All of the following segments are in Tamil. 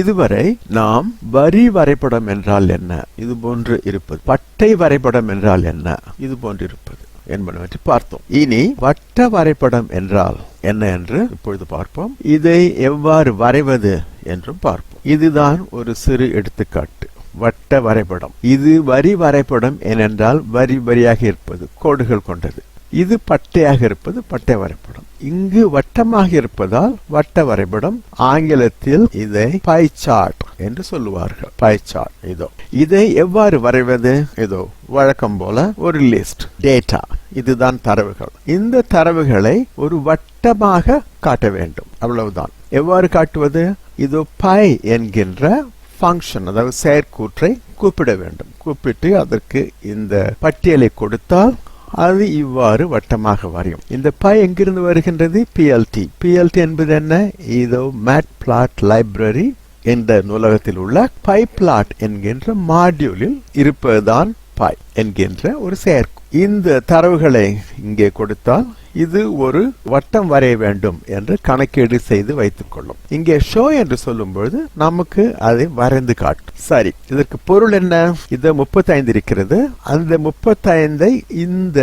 இதுவரை நாம் வரி வரைபடம் என்றால் என்ன? இது போன்று இருப்பது. பட்டை வரைபடம் என்றால் என்ன? இது போன்று இருப்பது. என்பனவற்றை பார்த்தோம். இனி வட்ட வரைபடம் என்றால் என்ன என்று இப்பொழுது பார்ப்போம். இதை எவ்வாறு வரைவது என்றும் பார்ப்போம். இதுதான் ஒரு சிறு எடுத்துக்காட்டு. வட்ட வரைபடம். இது வரி வரைபடம் ஏனென்றால் வரி வரியாக இருப்பது. கோடுகள் கொண்டது. இது பட்டையாக இருப்பது பட்டை வரைபடம். இங்கு வட்டமாக இருப்பதால் வட்ட வரைபடம் ஆங்கிலத்தில் இதை பை சார்ட் என்று சொல்லுவார்கள். பை சார்ட் இதோ. இதை எவ்வாறு வரைவது? இதோ வழக்கம் போல ஒரு லிஸ்ட் டேட்டா இதுதான் தரவுகள். இந்த தரவுகளை ஒரு வட்டமாக காட்ட வேண்டும். அவ்வளவுதான். எவ்வாறு காட்டுவது? இதோ பை என்கின்ற ஃபங்க்ஷன் அதாவது செயற்கூற்றை கூப்பிட வேண்டும். கூப்பிட்டு அதற்கு இந்த பட்டியலை கொடுத்தால் அது இவ்வாறு வட்டமாக வரையும். இந்த பை எங்கிருந்து வருகின்றது? பிஎல்டி பிஎல்டி என்பது என்ன? இதோ மேட் பிளாட் லைப்ரரி என்ற நூலகத்தில் உள்ள பை பிளாட் என்கின்ற மாடியூலில் இருப்பதுதான் பை என்கின்ற ஒரு செயற்கை இந்த தரவுகளை இங்கே கொடுத்தால் இது ஒரு வட்டம் வரைய வேண்டும் என்று கணக்கீடு செய்து வைத்துக் கொள்ளும் இங்கே ஷோ என்று சொல்லும் பொழுது நமக்கு அதை வரைந்து காட்டும். சரி இதற்கு பொருள் என்ன? இது முப்பத்தைந்து இருக்கிறது. அந்த முப்பத்தைந்தை இந்த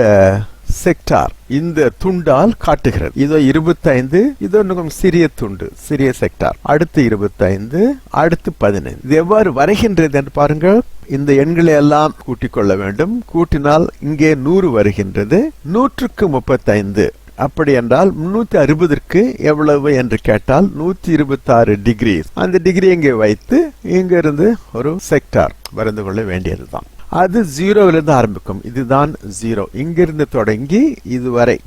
செக்டார் இந்த துண்டால் காட்டுகிறது. இதோ இருபத்தைந்து இதோ இன்னும் சிறிய துண்டு சிறிய செக்டார் அடுத்து இருபத்தைந்து அடுத்து பதினைந்து. இது எவ்வாறு வரைகின்றது என்று பாருங்கள். இந்த எண்களை எல்லாம் கூட்டிக் கொள்ள வேண்டும். கூட்டினால் இங்கே நூறு வருகின்றது. நூற்றுக்கு முப்பத்தைந்து. அப்படி என்றால் முன்னூத்தி அறுபதற்கு எவ்வளவு என்று கேட்டால் நூத்தி இருபத்தி ஆறு டிகிரி அந்த டிகிரி இங்கே வைத்து இங்கிருந்து ஒரு செக்டார் வரைந்து கொள்ள வேண்டியதுதான். அது ஜீரோவிலிருந்து ஆரம்பிக்கும். இதுதான் ஜீரோ. இங்கிருந்து தொடங்கி இதுவரை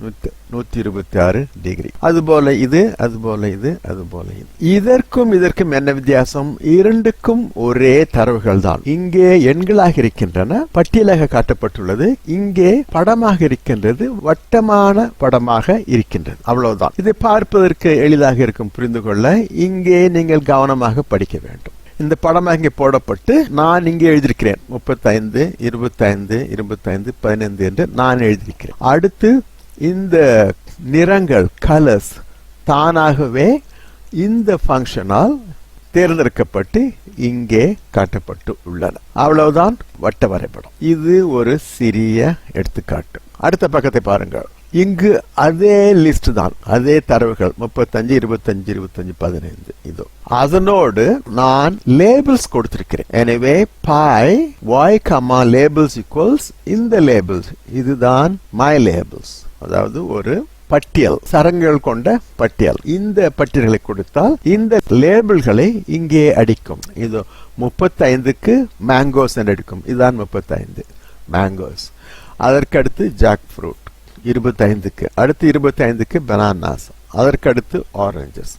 நூத்தி இருபத்தி ஆறு டிகிரி. அதுபோல இது அதுபோல இது அதுபோல இது. இதற்கும் இதற்கும் என்ன வித்தியாசம்? இரண்டுக்கும் ஒரே தரவுகள் தான் இங்கே எண்களாக இருக்கின்றன பட்டியலாக காட்டப்பட்டுள்ளது. இங்கே படமாக இருக்கின்றது வட்டமான படமாக இருக்கின்றது. அவ்வளவுதான். இதை பார்ப்பதற்கு எளிதாக இருக்கும் புரிந்து கொள்ள இங்கே நீங்கள் கவனமாக படிக்க வேண்டும். இந்த படமாக இங்கே போடப்பட்டு நான் இங்கே எழுதியிருக்கிறேன். முப்பத்தைந்து இருபத்தைந்து இருபத்தைந்து பதினைந்து என்று நான் எழுதியிருக்கிறேன். அடுத்து இந்த நிறங்கள் கலர்ஸ் தானாகவே இந்த ஃபங்க்ஷனால் தேர்ந்தெடுக்கப்பட்டு இங்கே காட்டப்பட்டு உள்ளன. அவ்வளவுதான் வட்ட வரைபடம். இது ஒரு சிறிய எடுத்துக்காட்டு. அடுத்த பக்கத்தை பாருங்கள். இங்கு அதே லிஸ்ட் தான் அதே தரவுகள் முப்பத்தஞ்சு இருபத்தஞ்சு இருபத்தஞ்சு பதினைந்து இதோ. அதனோடு நான் லேபிள்ஸ் கொடுத்திருக்கிறேன். எனவே pie y comma labels equals இந்த லேபிள்ஸ் இதுதான் மை லேபிள்ஸ் அதாவது ஒரு பட்டியல் சரங்குகள் கொண்ட பட்டியல். இந்த பட்டியல்களை கொடுத்தால் இந்த லேபிள்களை இங்கே அடிக்கும். இது முப்பத்தைந்துக்கு மேங்கோஸ் என்று அடிக்கும் இதுதான் முப்பத்தைந்து. மேங்கோஸ் அதற்கடுத்து ஜாக் ஃப்ரூட் இருபத்தைந்துக்கு அடுத்து இருபத்தைந்துக்கு பனானாஸ் அதற்கடுத்து ஆரஞ்சஸ்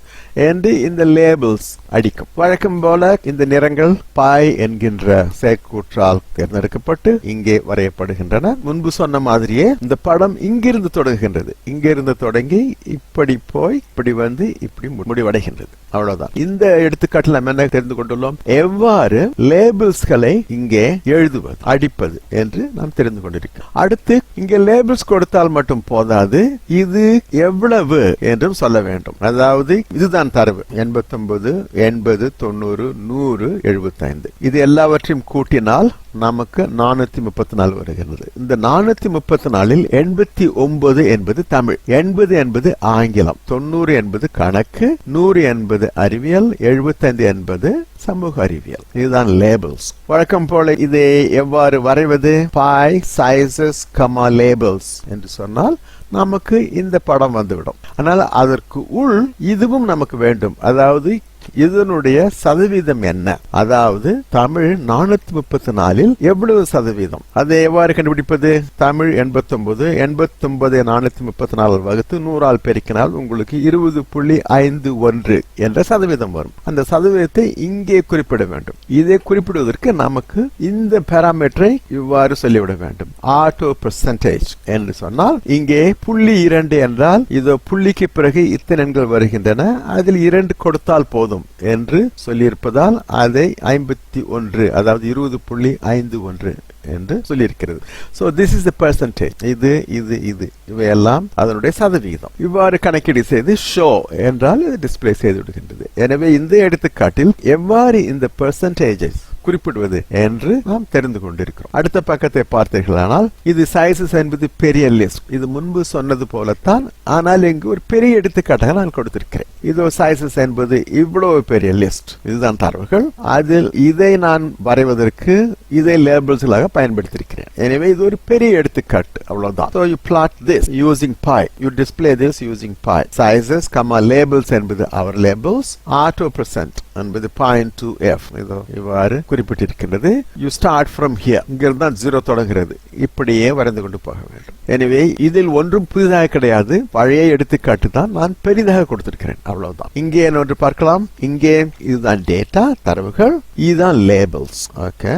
என்று இந்த லேபிள்ஸ் அடிக்கும். வழக்கம் போல இந்த நிறங்கள் பாய் என்கின்ற செயற்கூற்றால் தேர்ந்தெடுக்கப்பட்டு இங்கே வரையப்படுகின்றன. முன்பு சொன்ன மாதிரியே இந்த படம் இங்கிருந்து தொடங்குகின்றது. இங்கிருந்து தொடங்கி இப்படி போய் இப்படி வந்து இப்படி முடிவடைகின்றது. அவ்வளவுதான். இந்த எடுத்துக்காட்டில் நம்ம என்ன தெரிந்து கொண்டுள்ளோம்? எவ்வாறு லேபிள்ஸ்களை இங்கே எழுதுவது அடிப்பது என்று நாம் தெரிந்து கொண்டிருக்கோம் அடுத்து இங்கே லேபிள்ஸ் கொடுத்தால் மட்டும் போதாது. இது எவ்வளவு என்றும் சொல்ல வேண்டும். அதாவது இதுதான் இதுதான் தரவு. எண்பத்தொன்பது எண்பது தொண்ணூறு நூறு எழுபத்தைந்து. இது எல்லாவற்றையும் கூட்டினால் நமக்கு நானூத்தி முப்பத்தி நாலு வருகிறது. இந்த நானூத்தி முப்பத்தி நாலில் எண்பத்தி ஒன்பது என்பது தமிழ். எண்பது என்பது ஆங்கிலம். தொண்ணூறு என்பது கணக்கு. நூறு என்பது அறிவியல். எழுபத்தைந்து என்பது சமூக அறிவியல். இதுதான் லேபிள்ஸ் வழக்கம் போல இதை எவ்வாறு வரைவது? பாய் சைசஸ் கமா லேபிள்ஸ் என்று சொன்னால் நமக்கு இந்த படம் வந்துவிடும். ஆனால் அதற்கு உள் இதுவும் நமக்கு வேண்டும். அதாவது இதனுடைய சதவீதம் என்ன? அதாவது தமிழ் நானூத்தி முப்பத்தி நாலில் எவ்வளவு சதவீதம்? அதை எவ்வாறு கண்டுபிடிப்பது? தமிழ் எண்பத்தி ஒன்பது எண்பத்தி ஒன்பது நானூத்தி முப்பத்தி நாலு வகுத்து நூறால் பெருக்கினால் உங்களுக்கு இருபது புள்ளி ஐந்து ஒன்று என்ற சதவீதம் வரும். அந்த சதவீதத்தை இங்கே குறிப்பிட வேண்டும். இதை குறிப்பிடுவதற்கு நமக்கு இந்த பாராமீட்டரை இவ்வாறு சொல்லிவிட வேண்டும். ஆட்டோ பெர்சன்டேஜ் என்று சொன்னால் இங்கே புள்ளி இரண்டு என்றால் இதோ புள்ளிக்கு பிறகு இத்தனை எண்கள் வருகின்றன. அதில் இரண்டு கொடுத்தால் போதும். என்று சொல்லியிருப்பதால் அதை ஐம்பத்தி ஒன்று அதாவது இருபது புள்ளி ஐந்து ஒன்று என்று சொல்லியிருக்கிறது. So this is the percentage இது இது இது. இவையெல்லாம் அதனுடைய சதவிகிதம். இவ்வாறு கணக்கீடு செய்து ஷோ என்றால் இது டிஸ்பிளே செய்து விடுகின்றது. எனவே இந்த எடுத்துக்காட்டில் எவ்வாறு இந்த பெர்சன்டேஜஸ் குறிப்பிடுவது என்று நாம் தெரிந்து கொண்டிருக்கிறோம். அடுத்த பக்கத்தை பார்த்தீர்களானால் இது சைசஸ் என்பது பெரிய லிஸ்ட் இது முன்பு சொன்னது போலத்தான் ஆனால் இங்கு ஒரு பெரிய எடுத்துக்காட்டாக நான் கொடுத்திருக்கிறேன். இதோ சைசஸ் என்பது இவ்வளவு பெரிய லிஸ்ட் இதுதான் தரவுகள். அதில் இதை நான் வரைவதற்கு இதை லேபிள்ஸ்களாக பயன்படுத்தியிருக்கிறேன். எனவே இது ஒரு பெரிய எடுத்துக்காட்டு. அவ்வளவுதான். You you this using pie you display this using pie pi sizes comma labels என்பது அவர் லேபிள்ஸ் ஆட்டோ பிரசன்ட் என்பது பாயிண்ட் டூ எஃப் இதோ இவ்வாறு குறிப்பிட்டிருக்கின்றது. யூ ஸ்டார்ட் ஃப்ரம் ஹியர் இங்கிருந்து தான் ஜீரோ தொடங்குகிறது. இப்படியே வரைந்து கொண்டு போக வேண்டும். எனவே இதில் ஒன்றும் புதிதாக கிடையாது. பழைய எடுத்துக்காட்டு தான் நான் பெரிதாக கொடுத்திருக்கிறேன். அவ்வளவுதான். இங்கே என்ன ஒன்று பார்க்கலாம். இங்கே இதுதான் டேட்டா தரவுகள். இதுதான் லேபிள்ஸ் ஓகே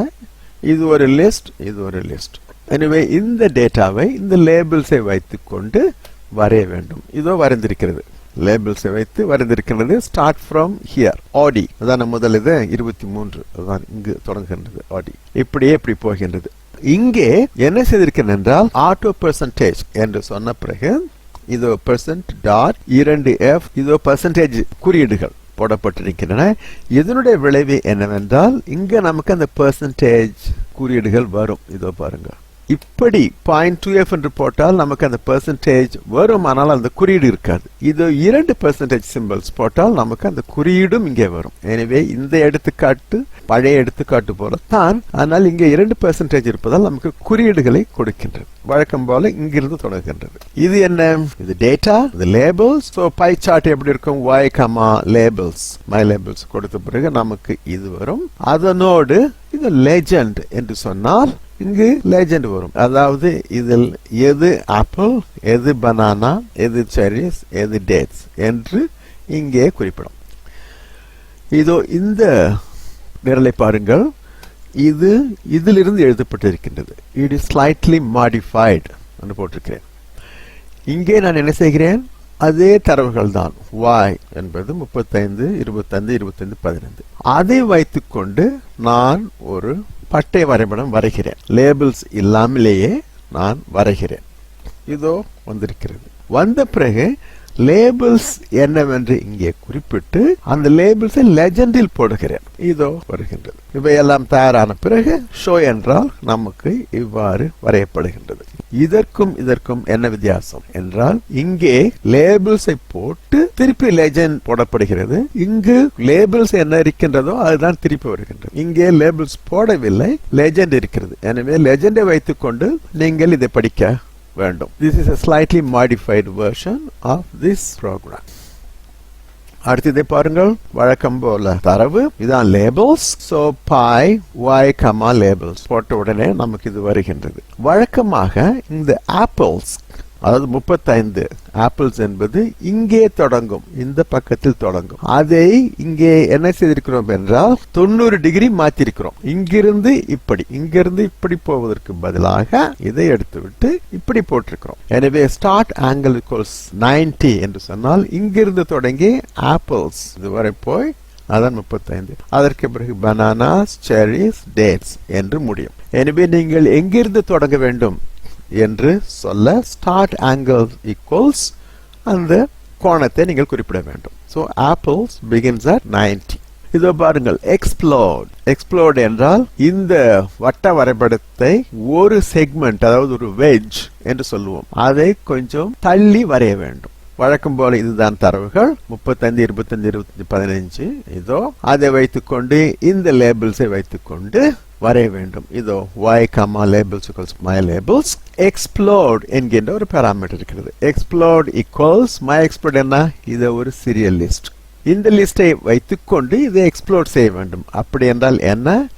இது ஒரு லிஸ்ட் இது ஒரு லிஸ்ட் எனவே இந்த டேட்டாவை இந்த லேபிள்ஸை வைத்துக்கொண்டு வரைய வேண்டும். இதோ வரைந்திருக்கிறது. லேபிள்ஸை வைத்து வரைந்திருக்கின்றது. ஸ்டார்ட் ஃப்ரம் ஹியர் ஆடி அதான் முதல் இது இருபத்தி மூன்று அதுதான் இங்கு தொடங்குகின்றது ஆடி இப்படியே இப்படி போகின்றது. இங்கே என்ன செய்திருக்கேன் என்றால் ஆட்டோ பெர்சன்டேஜ் என்று சொன்ன பிறகு இதோ பெர்சன்ட் டாட் இரண்டு எஃப் இதோ பெர்சன்டேஜ் குறியீடுகள் போடப்பட்டிருக்கின்றன. இதனுடைய விளைவு என்னவென்றால் இங்க நமக்கு அந்த பெர்சன்டேஜ் குறியீடுகள் வரும். இதோ பாருங்கள் இப்படி பாயிண்ட் டூ எஃப் என்று போட்டால் நமக்கு அந்த பெர்சன்டேஜ் வரும் ஆனால் அந்த குறியீடு இருக்காது. இது இரண்டு பெர்சன்டேஜ் சிம்பிள்ஸ் போட்டால் நமக்கு அந்த குறியீடும் இங்கே வரும். எனவே இந்த எடுத்துக்காட்டு பழைய எடுத்துக்காட்டு போலத்தான் ஆனால் இங்கே இரண்டு பெர்சன்டேஜ் இருப்பதால் நமக்கு குறியீடுகளை கொடுக்கின்றது. வழக்கம் போல இங்கிருந்து தொடங்குகின்றது இது என்ன? இது டேட்டா இது லேபிள்ஸ் ஸோ பை சார்ட் எப்படி இருக்கும்? Y comma labels my labels கொடுத்த பிறகு நமக்கு இது வரும். அதனோடு இது லெஜண்ட் என்று சொன்னால் இங்கு லெஜண்ட் வரும். அதாவது இதில் எது ஆப்பிள் எது பனானா எது செரிஸ் எது டேட்ஸ் என்று இங்கே குறிப்பிடும். இதோ இந்த நிரலை பாருங்கள். இது இதிலிருந்து எழுதப்பட்டிருக்கின்றது. இட் இஸ் ஸ்லைட்லி மாடிஃபைடு என்று போட்டிருக்கிறேன். இங்கே நான் என்ன செய்கிறேன்? அதே தரவுகள் தான். வாய் என்பது முப்பத்தைந்து இருபத்தைந்து இருபத்தைந்து பதினைந்து. அதை வைத்துக்கொண்டு நான் ஒரு பட்டை வரைபடம் வரைகிறேன். லேபிள்ஸ் இல்லாமலேயே நான் வரைகிறேன். இதோ வந்திருக்கிறது. வந்த பிறகு லேபிள்ஸ் என்னவென்று இங்கே குறிப்பிட்டு அந்த லேபிள்ஸை லெஜண்டில் போடுகிறேன். இதோ வருகின்றது. இவையெல்லாம் தயாரான பிறகு ஷோ என்றால் நமக்கு இவ்வாறு வரையப்படுகின்றது. இதற்கும் இதற்கும் என்ன வித்தியாசம் என்றால் இங்கே லேபிள்ஸை போட்டு திருப்பி லெஜண்ட் போடப்படுகிறது. இங்கு லேபிள்ஸ் என்ன இருக்கின்றதோ அதுதான் திருப்பி வருகின்றது. இங்கே லேபிள்ஸ் போடவில்லை லெஜண்ட் இருக்கிறது. எனவே லெஜண்டை வைத்துக்கொண்டு நீங்கள் இதை படிக்க வேண்டும். This is slightly modified version of this program அடுத்ததை பாருங்கள். வழக்கம் போல தரவு. இதான் labels so pie y comma labels போட்ட உடனே நமக்கு இது வருகின்றது. வழக்கமாக இந்த ஆப்பிள்ஸ் அதாவது முப்பத்தைந்து. ஆப்பிள்ஸ் என்பது இங்கே தொடங்கும். இந்த பக்கத்தில் தொடங்கும். அதை இங்கே என்ன செய்திருக்கிறோம் என்றால் தொண்ணூறு டிகிரி மாத்திருக்கிறோம் இங்கிருந்து இப்படி இங்கிருந்து இப்படி போவதற்கு பதிலாக இதை எடுத்துவிட்டு இப்படி போட்டிருக்கிறோம். எனவே ஸ்டார்ட் ஆங்கிள் இக்குவல்ஸ் 90 என்று சொன்னால் இங்கிருந்து தொடங்கி ஆப்பிள்ஸ் இதுவரை போய் அதான் முப்பத்தைந்து. அதற்கு பிறகு பனானாஸ் செரிஸ் டேட்ஸ் என்று முடியும். எனவே நீங்கள் எங்கிருந்து தொடங்க வேண்டும்? என்று சொல்ல ஸ்டார்ட் ஆங்கிள் ஈக்குவல்ஸ் அந்த கோணத்தை நீங்கள் குறிப்பிட வேண்டும். ஸோ ஆப்பிள்ஸ் பிகின்ஸ் அட் 90 இதோ பாருங்கள் எக்ஸ்ப்ளோர்ட் எக்ஸ்ப்ளோர்ட் என்றால் இந்த வட்ட வரைபடத்தை ஒரு செக்மெண்ட் அதாவது ஒரு வெஜ் என்று சொல்லுவோம். அதை கொஞ்சம் தள்ளி வரைய வேண்டும். வழக்கம் போல இதுதான் தரவுகள். முப்பத்தஞ்சு இருபத்தஞ்சு இருபத்தஞ்சு பதினஞ்சு. இதோ அதை வைத்துக்கொண்டு இந்த லேபிள்ஸை வைத்துக்கொண்டு வரைய வேண்டும். இதோ y comma labels equals my labels explode என்கின்ற ஒரு பேராமீட்டர் இருக்கிறது. எக்ஸ்ப்ளோர்ட் equals மை explode என்ன? இது ஒரு சீரியல் லிஸ்ட் இந்த லிஸ்டை வைத்துக்கொண்டு இதை எக்ஸ்ப்ளோர் செய்ய வேண்டும். அப்படி என்றால் என்ன?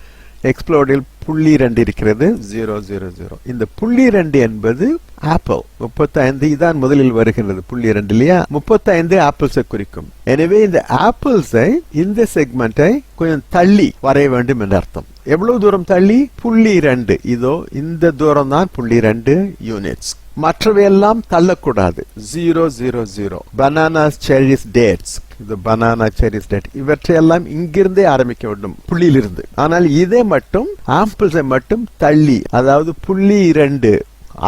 எக்ஸ்ப்ளோர்டில் புள்ளி ரெண்டு இருக்கிறது. ஜீரோ ஜீரோ ஜீரோ இந்த புள்ளி ரெண்டு என்பது ஆப்பிள் முப்பத்தைந்து தான் முதலில் வருகின்றது புள்ளி ரெண்டு இல்லையா? முப்பத்தைந்து ஆப்பிள்ஸை குறிக்கும். எனவே இந்த ஆப்பிள்ஸை இந்த செக்மெண்டை கொஞ்சம் தள்ளி வரைய வேண்டும் என்று அர்த்தம். எவ்வளவு தூரம் தள்ளி? புள்ளி ரெண்டு இதோ இந்த தூரம் தான் புள்ளி ரெண்டு யூனிட்ஸ் மற்றவையெல்லாம் தள்ளக்கூடாது. Zero zero zero bananas cherries dates இது பனானா செரிஸ் டேட் இவற்றையெல்லாம் இங்கிருந்தே ஆரம்பிக்க வேண்டும். புள்ளியிலிருந்து. ஆனால் இதை மட்டும் ஆம்பிள்ஸை மட்டும் தள்ளி அதாவது புள்ளி இரண்டு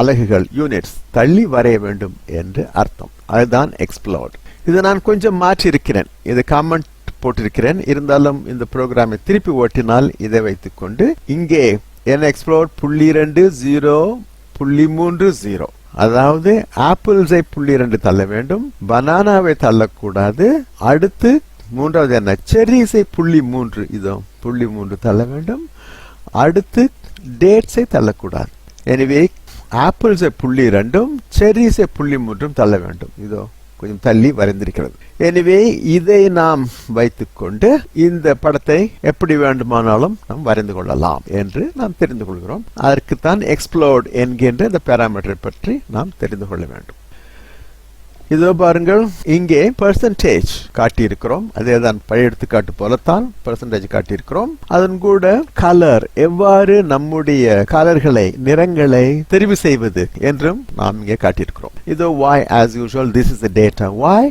அலகுகள் யூனிட்ஸ் தள்ளி வரைய வேண்டும் என்று அர்த்தம். அதுதான் எக்ஸ்ப்ளோர்ட் இதை நான் கொஞ்சம் மாற்றி இருக்கிறேன் இது காமெண்ட் போட்டிருக்கிறேன். இருந்தாலும் இந்த ப்ரோக்ராமை திருப்பி ஓட்டினால் இதை வைத்துக்கொண்டு இங்கே என் எக்ஸ்ப்ளோர் புள்ளி இரண்டு ஜீரோ புள்ளி மூன்று ஜீரோ அதாவது ஆப்பிள்ஸை புள்ளி இரண்டு தள்ள வேண்டும் பனானாவை தள்ளக்கூடாது அடுத்து மூன்றாவது என்ன? செர்ரிஸை புள்ளி மூன்று இதோ புள்ளி மூன்று தள்ள வேண்டும் அடுத்து டேட்ஸை தள்ளக்கூடாது. எனவே ஆப்பிள்ஸை புள்ளி இரண்டும் செர்ரிஸை புள்ளி மூன்றும் தள்ள வேண்டும். இதோ கொஞ்சம் தள்ளி வரைந்திருக்கிறது. எனவே இதை நாம் வைத்துக்கொண்டு இந்த படத்தை எப்படி வேண்டுமானாலும் நாம் வரைந்து கொள்ளலாம் என்று நாம் தெரிந்து கொள்கிறோம். அதற்குத்தான் எக்ஸ்ப்ளோர்ட் என்கின்ற இந்த பேராமீட்டரை பற்றி நாம் தெரிந்து கொள்ள வேண்டும். இதோ பாருங்கள் இங்கே பெர்சன்டேஜ் காட்டியிருக்கிறோம். அதே தான் பழைய எடுத்துக்காட்டு போலத்தான் பெர்சன்டேஜ் காட்டியிருக்கிறோம். அதன் கூட கலர் எவ்வாறு நம்முடைய கலர்களை நிறங்களை தெரிவு செய்வது என்றும் நாம் இங்கே காட்டியிருக்கிறோம். இதோ Y as usual this is the data Y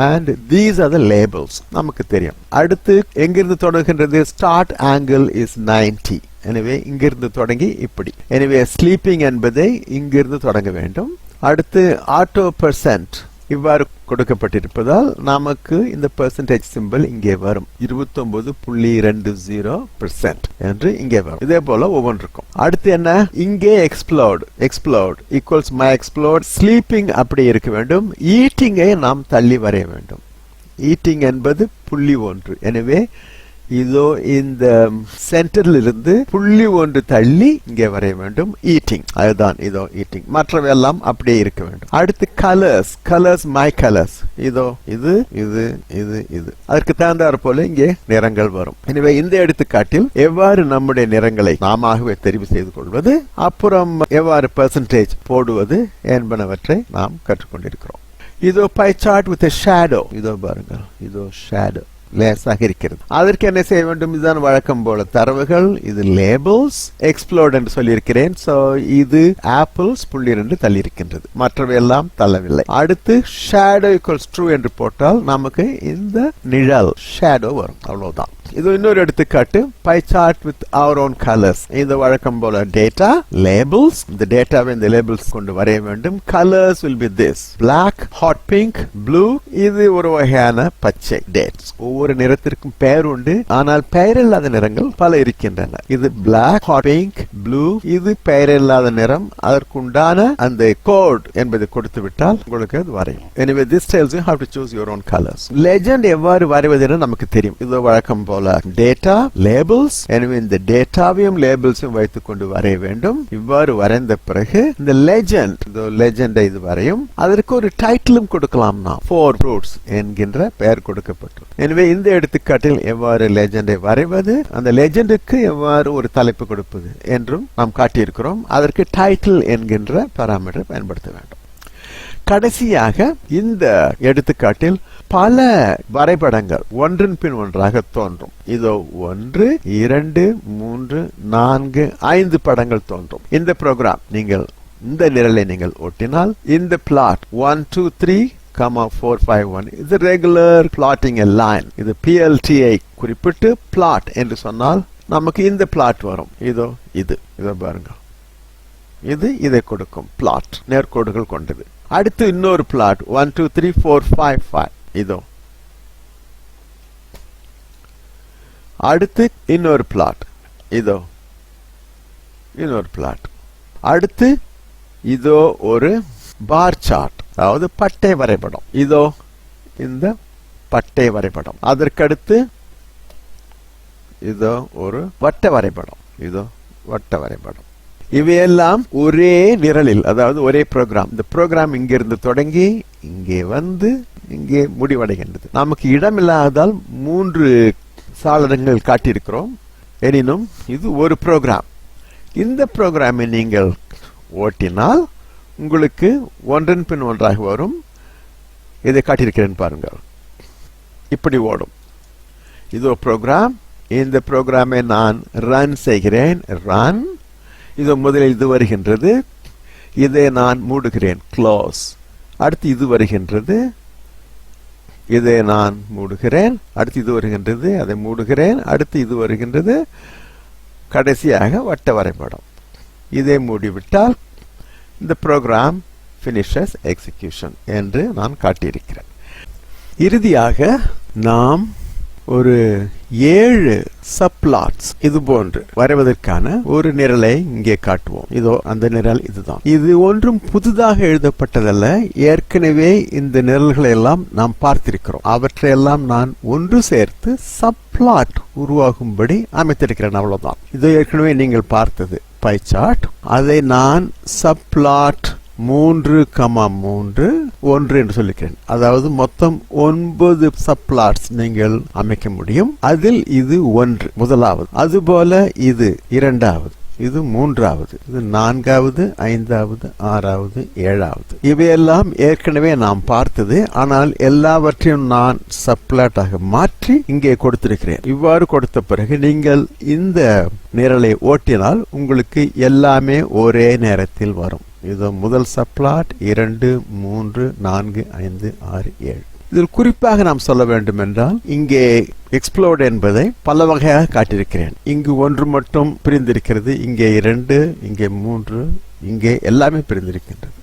and these are the labels நமக்கு தெரியும். அடுத்து எங்கிருந்து தொடங்குகின்றது? ஸ்டார்ட் ஆங்கிள் இஸ் 90 எனவே இங்கிருந்து தொடங்கி இப்படி. எனவே ஸ்லீப்பிங் என்பதை இங்கிருந்து தொடங்க வேண்டும். அடுத்து ஆட்டோ பெர்சன்ட் இவ்வாறு கொடுக்கப்பட்டிருப்பதால் நமக்கு இந்த பெர்சன்டேஜ் சிம்பிள் இங்கே வரும். இருபத்தொன்பது புள்ளி இரண்டு ஜீரோ பெர்சன்ட் என்று இங்கே வரும். இதே போல ஒவ்வொன்றுக்கும். அடுத்து என்ன? இங்கே explode explode equals my explode sleeping அப்படி இருக்க வேண்டும். ஈட்டிங்கை நாம் தள்ளி வரைய வேண்டும். ஈட்டிங் என்பது புள்ளி ஒன்று. எனவே இதோ இந்த சென்டர்ல இருந்து புள்ளி ஒன்று தள்ளி இங்கே வரைய வேண்டும். ஈட்டிங் அதுதான் இதோ ஈட்டிங் மற்றவெல்லாம் அப்படியே இருக்க வேண்டும். அடுத்து கலர்ஸ் கலர்ஸ் மை கலர்ஸ் இதோ இது இது இது இது. அதற்கு தகுந்தாற் போல இங்கே நிறங்கள் வரும். எனவே இந்த எடுத்துக்காட்டில் எவ்வாறு நம்முடைய நிறங்களை நாமவே தெரிவு செய்து கொள்வது அப்புறம் எவ்வாறு பெர்சன்டேஜ் போடுவது என்பனவற்றை நாம் கற்றுக்கொண்டிருக்கிறோம். இதோ பை சார்ட் வித் ஷேடோ இதோ பாருங்கள். இதோ ஷேடோ லேசாக இருக்கிறது அதற்கு என்ன செய்ய வேண்டும் இதுதான் வழக்கம் போல தரவுகள் இது லேபிள்ஸ் எக்ஸ்ப்ளோர்ட் என்று சொல்லியிருக்கிறேன் சோ இது ஆப்பிள்ஸ் புள்ளி என்று தள்ளி இருக்கின்றது மற்றவை எல்லாம் தள்ளவில்லை அடுத்து ஷேடோ ஈக்குவல்ஸ் ட்ரூ என்று போட்டால் நமக்கு இந்த நிழல் ஷேடோ வரும் அவ்வளவுதான் இது இன்னொரு எடுத்துக்காட்டு pie chart with our own colours இந்த வழக்கம் போல டேட்டா லேபிள்ஸ் இந்த டேட்டாவை இந்த லேபிள்ஸ் கொண்டு வரைய வேண்டும் colours will be this black hot pink blue இது ஒரு வகையான பச்சை டேட்ஸ் ஒவ்வொரு நிறத்திற்கும் பெயர் உண்டு. ஆனால் பெயரில்லாத நிறங்கள் பல இருக்கின்றன. இது பிளாக் பிங்க் ப்ளூ இது பெயரில்லாத நிறம். அதற்குண்டான அந்த கோட் என்பதை கொடுத்து விட்டால் உங்களுக்கு அது வரையும். எனவே this tells you have to choose your own colours legend எவ்வாறு வரைவது என நமக்கு தெரியும். இது வழக்கம் போல டேட்டா லேபிள்ஸ் எனவே இந்த டேட்டாவையும் லேபிள்ஸும் வைத்துக் கொண்டு வரைய வேண்டும். இவ்வாறு வரைந்த பிறகு இந்த லெஜெண்ட் லெஜெண்டை இது வரையும். அதற்கு ஒரு டைட்டிலும் கொடுக்கலாம் நாம். ஃபோர் ரூட்ஸ் என்கின்ற பெயர் கொடுக்கப்பட்டு எனவே இந்த எடுத்துக்காட்டில் எவ்வாறு லெஜெண்டை வரைவது அந்த லெஜெண்டுக்கு எவ்வாறு ஒரு தலைப்பு கொடுப்பது என்றும் நாம் காட்டியிருக்கிறோம். அதற்கு டைட்டில் என்கின்ற பாராமீட்டரை பயன்படுத்த வேண்டும். கடைசியாக இந்த எடுத்துக்காட்டில் பல வரைபடங்கள் ஒன்றின் பின் ஒன்றாக தோன்றும். இதோ ஒன்று இரண்டு மூன்று நான்கு ஐந்து படங்கள் தோன்றும். இந்த ப்ரோக்ராம் நீங்கள் இந்த நிரலை நீங்கள் ஒட்டினால் இந்த plot one two three comma four five one இது ரெகுலர் பிளாட்டிங் லைன் இது பிஎல்டிஐ குறிப்பிட்டு பிளாட் என்று சொன்னால் நமக்கு இந்த பிளாட் வரும். இதோ இது. இதோ பாருங்க. இது இதை கொடுக்கும் பிளாட் நேர்கோடுகள் கொண்டது. அடுத்து இன்னொரு plot one two three four five five இதோ. அடுத்து இன்னொரு பிளாட் இதோ. இன்னொரு பிளாட் அடுத்து இதோ ஒரு பார் சார்ட் அதாவது பட்டை வரைபடம். இதோ. இந்த பட்டை வரைபடம். அதற்கடுத்து இதோ ஒரு வட்ட வரைபடம். இதோ வட்ட வரைபடம். இவையெல்லாம் ஒரே நிரலில் அதாவது ஒரே ப்ரோக்ராம் இந்த ப்ரோக்ராம் இங்கிருந்து தொடங்கி இங்கே வந்து இங்கே முடிவடைகின்றது. நமக்கு இடம் இல்லாததால் மூன்று சாளரங்கள் காட்டியிருக்கிறோம். எனினும் இது ஒரு ப்ரோக்ராம் இந்த ப்ரோக்ராமை நீங்கள் ஓட்டினால் உங்களுக்கு ஒன்றன் பின் ஒன்றாக வரும். இதை காட்டியிருக்கிறேன் பாருங்கள். இப்படி ஓடும். இது ஒரு ப்ரோக்ராம் இந்த ப்ரோக்ராமை நான் ரன் செய்கிறேன். ரன் இது முதலில் இது வருகின்றது. இதை நான் மூடுகிறேன். க்ளோஸ் அடுத்து இது வருகின்றது. இதை நான் மூடுகிறேன். அடுத்து இது வருகின்றது. அதை மூடுகிறேன். அடுத்து இது வருகின்றது. கடைசியாக வட்ட வரைபடம். இதை மூடிவிட்டால் இந்த ப்ரோக்ராம் ஃபினிஷஸ் எக்ஸிகியூஷன் என்று நான் காட்டியிருக்கிறேன். இறுதியாக நாம் ஒரு ஏழு சப்ளாட்ஸ் இது போன்று வரைவதற்கான ஒரு நிரலை இங்கே காட்டுவோம். இதோ அந்த நிரல் இதுதான். இது ஒன்றும் புதிதாக எழுதப்பட்டதல்ல. ஏற்கனவே இந்த நிரல்களை எல்லாம் நாம் பார்த்திருக்கிறோம். அவற்றையெல்லாம் நான் ஒன்று சேர்த்து சப்ளாட் உருவாகும்படி அமைத்திருக்கிறேன். அவ்வளவுதான். இது ஏற்கனவே நீங்கள் பார்த்தது. பை சார்ட் அதை நான் சப்ளாட் மூன்று கமா மூன்று ஒன்று என்று சொல்லிக்கிறேன். அதாவது மொத்தம் ஒன்பது சப்ளாட்ஸ் நீங்கள் அமைக்க முடியும். அதில் இது ஒன்று முதலாவது. அதுபோல இது இரண்டாவது. இது மூன்றாவது இது நான்காவது ஐந்தாவது ஆறாவது ஏழாவது. இவையெல்லாம் ஏற்கனவே நாம் பார்த்தது ஆனால் எல்லாவற்றையும் நான் சப்ளாட்டாக மாற்றி இங்கே கொடுத்திருக்கிறேன். இவ்வாறு கொடுத்த பிறகு நீங்கள் இந்த நிரலை ஓட்டினால் உங்களுக்கு எல்லாமே ஒரே நேரத்தில் வரும். இது முதல் சப்ளாட் இரண்டு மூன்று நான்கு ஐந்து ஆறு ஏழு. இதில் குறிப்பாக நாம் சொல்ல வேண்டும் என்றால் இங்கே எக்ஸ்ப்ளோர்ட் என்பதை பல வகையாக காட்டியிருக்கிறேன். இங்கு ஒன்று மட்டும் பிரிந்திருக்கிறது இங்கே இரண்டு இங்கே மூன்று இங்கே எல்லாமே பிரிந்திருக்கின்றது.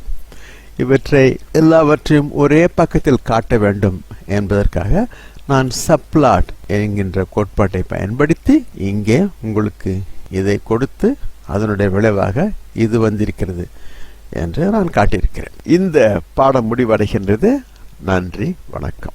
இவற்றை எல்லாவற்றையும் ஒரே பக்கத்தில் காட்ட வேண்டும் என்பதற்காக நான் சப்ளாட் என்கின்ற கோட்பாட்டை பயன்படுத்தி இங்கே உங்களுக்கு இதை கொடுத்து அதனுடைய விளைவாக இது வந்திருக்கிறது என்று நான் காட்டியிருக்கிறேன். இந்த பாடம் முடிவடைகின்றது. நன்றி வணக்கம்.